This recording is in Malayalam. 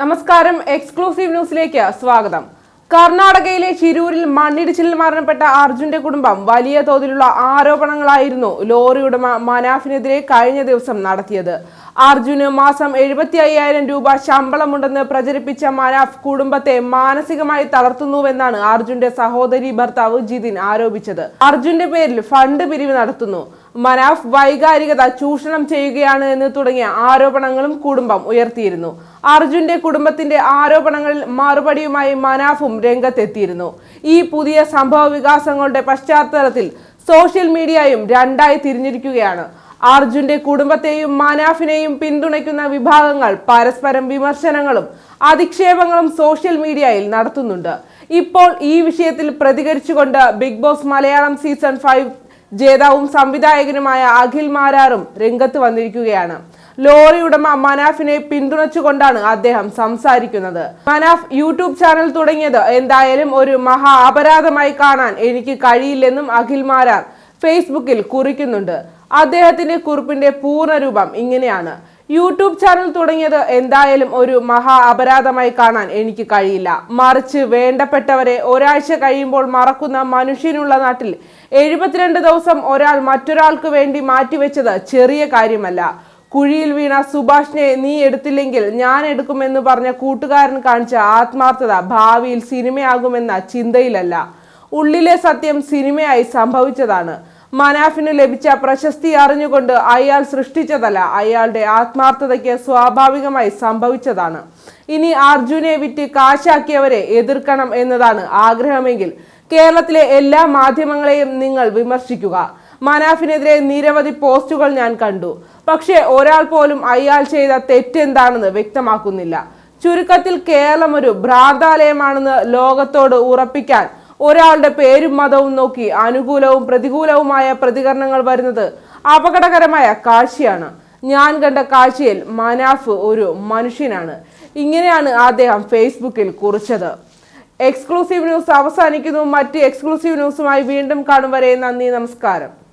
നമസ്കാരം എക്സ്ക്ലൂസീവ് ന്യൂസിലേക്ക് സ്വാഗതം. കർണാടകയിലെ ചിരൂരിൽ മണ്ണിടിച്ചിലിൽ മരണപ്പെട്ട അർജുന്റെ കുടുംബം വലിയ തോതിലുള്ള ആരോപണങ്ങളായിരുന്നു ലോറി ഉടമ മനാഫിനെതിരെ കഴിഞ്ഞ ദിവസം നടത്തിയത്. അർജുന് മാസം എഴുപത്തി അയ്യായിരം രൂപ ശമ്പളമുണ്ടെന്ന് പ്രചരിപ്പിച്ച മനാഫ് കുടുംബത്തെ മാനസികമായി തളർത്തുന്നുവെന്നാണ് അർജുന്റെ സഹോദരി ഭർത്താവ് ജിതിൻ ആരോപിച്ചത്. അർജുന്റെ പേരിൽ ഫണ്ട് പിരിവ് നടത്തുന്നു. മനാഫ് വൈകാരികത ചൂഷണം ചെയ്യുകയാണ് എന്ന് തുടങ്ങിയ ആരോപണങ്ങളും കുടുംബം ഉയർത്തിയിരുന്നു. അർജുന്റെ കുടുംബത്തിന്റെ ആരോപണങ്ങളിൽ മറുപടിയുമായി മനാഫും രംഗത്തെത്തിയിരുന്നു. ഈ പുതിയ സംഭവ വികാസങ്ങളുടെ പശ്ചാത്തലത്തിൽ സോഷ്യൽ മീഡിയയും രണ്ടായി തിരിഞ്ഞിരിക്കുകയാണ്. അർജുന്റെ കുടുംബത്തെയും മനാഫിനെയും പിന്തുണയ്ക്കുന്ന വിഭാഗങ്ങൾ പരസ്പരം വിമർശനങ്ങളും അധിക്ഷേപങ്ങളും സോഷ്യൽ മീഡിയയിൽ നടത്തുന്നുണ്ട്. ഇപ്പോൾ ഈ വിഷയത്തിൽ പ്രതികരിച്ചുകൊണ്ട് big boss Malayalam season five ജേതാവും സംവിധായകനുമായ അഖിൽ മാരാറും രംഗത്ത് വന്നിരിക്കുകയാണ്. ലോറി ഉടമ മനാഫിനെ പിന്തുണച്ചുകൊണ്ടാണ് അദ്ദേഹം സംസാരിക്കുന്നത്. മനാഫ് യൂട്യൂബ് ചാനൽ തുടങ്ങിയത് എന്തായാലും ഒരു മഹാ അപരാധമായി കാണാൻ എനിക്ക് കഴിയില്ലെന്നും അഖിൽ മാരാർ ഫേസ്ബുക്കിൽ കുറിക്കുന്നുണ്ട്. അദ്ദേഹത്തിന്റെ കുറിപ്പിന്റെ പൂർണരൂപം ഇങ്ങനെയാണ്. യൂട്യൂബ് ചാനൽ തുടങ്ങിയത് എന്തായാലും ഒരു മഹാ അപരാധമായി കാണാൻ എനിക്ക് കഴിയില്ല. മറിച്ച് വേണ്ടപ്പെട്ടവരെ ഒരാഴ്ച കഴിയുമ്പോൾ മറക്കുന്ന മനുഷ്യനുള്ള നാട്ടിൽ എഴുപത്തിരണ്ട് ദിവസം ഒരാൾ മറ്റൊരാൾക്ക് വേണ്ടി മാറ്റിവെച്ചത് ചെറിയ കാര്യമല്ല. കുഴിയിൽ വീണ സുഭാഷിനെ നീ എടുത്തില്ലെങ്കിൽ ഞാൻ എടുക്കുമെന്ന് പറഞ്ഞ കൂട്ടുകാരൻ കാണിച്ച ആത്മാർത്ഥത ഭാവിയിൽ സിനിമയാകുമെന്ന ചിന്തയിലല്ല. ഉള്ളിലെ സത്യം സിനിമയായി സംഭവിച്ചതാണ്. മനാഫിന് ലഭിച്ച പ്രശസ്തി അറിഞ്ഞുകൊണ്ട് അയാൾ സൃഷ്ടിച്ചതല്ല അയാളുടെ ആത്മാർത്ഥതയ്ക്ക് സ്വാഭാവികമായി സംഭവിച്ചതാണ്. ഇനി അർജുനെ വിറ്റ് കാശാക്കിയവരെ എതിർക്കണം എന്നതാണ് ആഗ്രഹമെങ്കിൽ കേരളത്തിലെ എല്ലാ മാധ്യമങ്ങളെയും നിങ്ങൾ വിമർശിക്കുക. മനാഫിനെതിരെ നിരവധി പോസ്റ്റുകൾ ഞാൻ കണ്ടു. പക്ഷേ ഒരാൾ പോലും അയാൾ ചെയ്ത തെറ്റെന്താണെന്ന് വ്യക്തമാക്കുന്നില്ല. ചുരുക്കത്തിൽ കേരളം ഒരു ഭ്രാന്താലയമാണെന്ന് ലോകത്തോട് ഉറപ്പിക്കാൻ ഒരാളുടെ പേരും മതവും നോക്കി അനുകൂലവും പ്രതികൂലവുമായ പ്രതികരണങ്ങൾ വരുന്നത് അപകടകരമായ കാഴ്ചയാണ്. ഞാൻ കണ്ട കാഴ്ചയിൽ മനാഫ് ഒരു മനുഷ്യനാണ്. ഇങ്ങനെയാണ് അദ്ദേഹം ഫേസ്ബുക്കിൽ കുറിച്ചത്. എക്സ്ക്ലൂസീവ് ന്യൂസ് അവസാനിക്കുന്നു. മറ്റ് എക്സ്ക്ലൂസീവ് ന്യൂസുമായി വീണ്ടും കാണും വരെ. നന്ദി നമസ്കാരം.